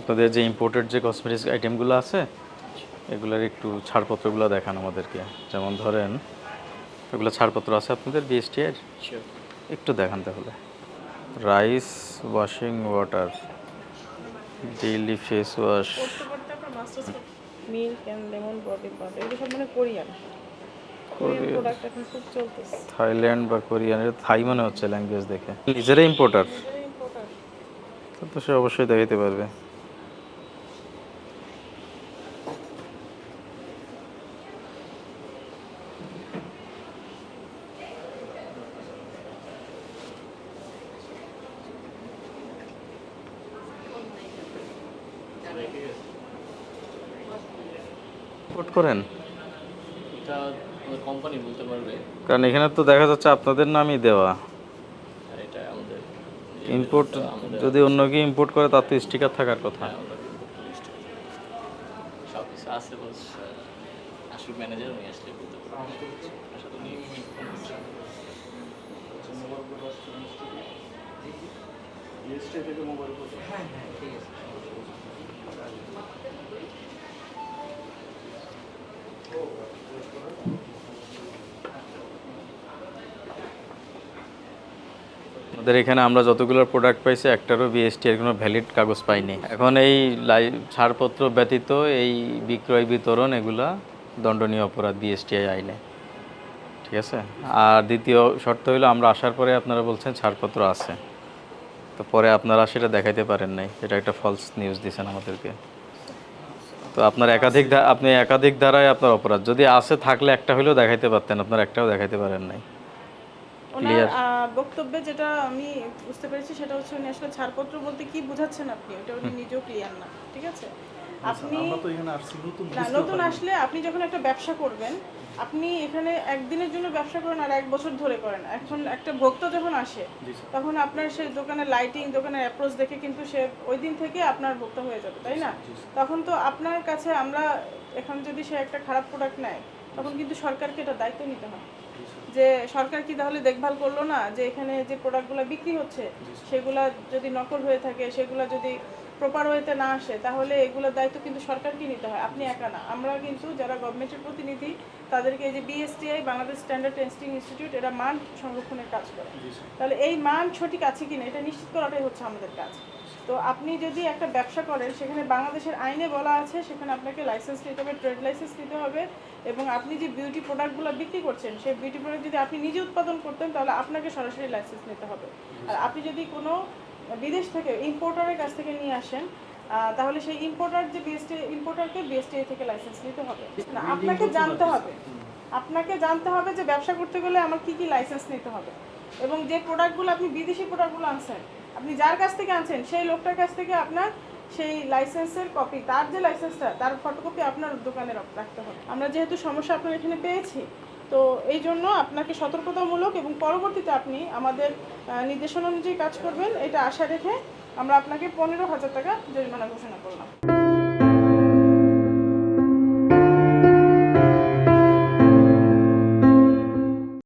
আপনাদের যে ইম্পোর্টেড যে কসমেটিক্স আইটেমগুলো আছে এগুলোর একটু ছাড়পত্রগুলো দেখান আমাদেরকে। যেমন ধরেন এগুলো ছাড়পত্র আছে আপনাদের বিএসটি এর? একটু দেখান তাহলে। Rice washing water daily face wash milk lemon body এগুলো সব মানে কোরিয়ান। কোরিয়ান। থাইল্যান্ড বা কোরিয়ানের থাই মনে হচ্ছে ল্যাঙ্গুয়েজ দেখে। নিজেরাই ইম্পোর্টার ইম্পোর্টার তো সে অবশ্যই দেখাইতে পারবে। ইম্পোর্ট করেন। এটা কোম্পানি বলতে পারবে। কারণ এখানে তো দেখা যাচ্ছে আপনাদের নামই দেওয়া। আর এটা আমাদের ইম্পোর্ট যদি অন্য কেউ ইম্পোর্ট করে তার তো স্টিকার থাকার কথা। হ্যাঁ, এ। সব কিছু আছে বস আসুক ম্যানেজার উনি আসলে বলতে। আমাদের এখানে আমরা যতগুলো প্রোডাক্ট পাইছি, একটারও বিএসটি এর কোনো ভ্যালিড কাগজ পাইনি। এখন এই ছাড়পত্র ব্যতীত এই বিক্রয় বিতরণ এগুলা দণ্ডনীয় অপরাধ বিএসটিআই আইনে। ঠিক আছে? আর দ্বিতীয় শর্ত হলো আমরা আসার পরে আপনারা বলছেন ছাড়পত্র আছে। তো পরে আপনারা সেটা দেখাইতে পারেন নাই। এটা একটা ফলস নিউজ দিয়েছেন আমাদেরকে। তো আপনার একাধিক আপনি একাধিক ধারায় আপনার অপরাধ। যদি আছে, থাকলে একটা হলেও দেখাইতে পারতেন, আপনার একটাও দেখাইতে পারেন নাই। ওনার বক্তব্যে যেটা আমি বুঝতে পেরেছি সেটা হচ্ছে উনি আসলে ছাড়পত্র বলতে কি বুঝাচ্ছেন আপনি? ওটা উনি নিজেও ক্লিয়ার না ঠিক আছে? আপনি নতুন আসলে আপনি যখন একটা ব্যবসা করবেন আপনি এখানে একদিনের জন্য ব্যবসা করেন আর এক বছর ধরে করেন। এখন একটা ভোক্তা যখন আসে তখন আপনার সে দোকানের লাইটিং দোকানের অ্যাপ্রোচ দেখে কিন্তু সে ওই দিন থেকে আপনার ভোক্তা হয়ে যাবে তাই না? তখন তো আপনার কাছে আমরা এখন যদি সে একটা খারাপ প্রোডাক্ট নেয় তখন কিন্তু সরকারকে এটা দায়িত্ব নিতে হয়। যে সরকার কি তাহলে দেখভাল করল না? যে এখানে যে প্রোডাক্টগুলো বিক্রি হচ্ছে সেগুলা যদি নকল হয়ে থাকে সেগুলা যদি প্রপার ওয়েতে না আসে তাহলে এগুলোর দায়িত্ব কিন্তু সরকারকে নিতে হয়। আপনি একা না। আমরা কিন্তু যারা গভর্নমেন্টের প্রতিনিধি তাদেরকে এই যে BSTI Bangladesh standard testing institute এরা মান সংরক্ষণের কাজ করে। তাহলে এই মান সঠিক আছে কিনা এটা নিশ্চিত করাটাই হচ্ছে আমাদের কাজ। তো আপনি যদি একটা ব্যবসা করেন সেখানে বাংলাদেশের আইনে বলা আছে সেখানে আপনাকে লাইসেন্স নিতে হবে ট্রেড লাইসেন্স নিতে হবে এবং আপনি যে বিউটি প্রোডাক্টগুলো বিক্রি করছেন সেই বিউটি প্রোডাক্ট যদি আপনি নিজে উৎপাদন করতেন তাহলে আপনাকে সরাসরি লাইসেন্স নিতে হবে। আর আপনি যদি কোনো বিদেশ থেকে ইম্পোর্টারের কাছ থেকে নিয়ে আসেন তাহলে সেই ইম্পোর্টার যে বিএসটি ইম্পোর্টারকে বিএসটিআই থেকে লাইসেন্স নিতে হবে। না আপনাকে জানতে হবে। আপনাকে জানতে হবে যে ব্যবসা করতে গেলে আমার কি কি লাইসেন্স নিতে হবে। এবং যে প্রোডাক্টগুলো আপনি বিদেশি প্রোডাক্টগুলো আনছেন আপনি যার কাছ থেকে আনছেন, সেই লোকটার কাছ থেকে আপনার সেই লাইসেন্সের কপি তার যে লাইসেন্সটা তার ফটোকপি আপনার দোকানে রাখ- রাখতে হবে। আমরা যেহেতু সমস্যা আপনার এখানে পেয়েছি, তো এই জন্য আপনাকে সতর্কতামূলক এবং পরবর্তীতে আপনি আমাদের নির্দেশনা অনুযায়ী কাজ করবেন, এটা আশা রেখে আমরা আপনাকে পনেরো হাজার টাকা জরিমানা ঘোষণা করলাম।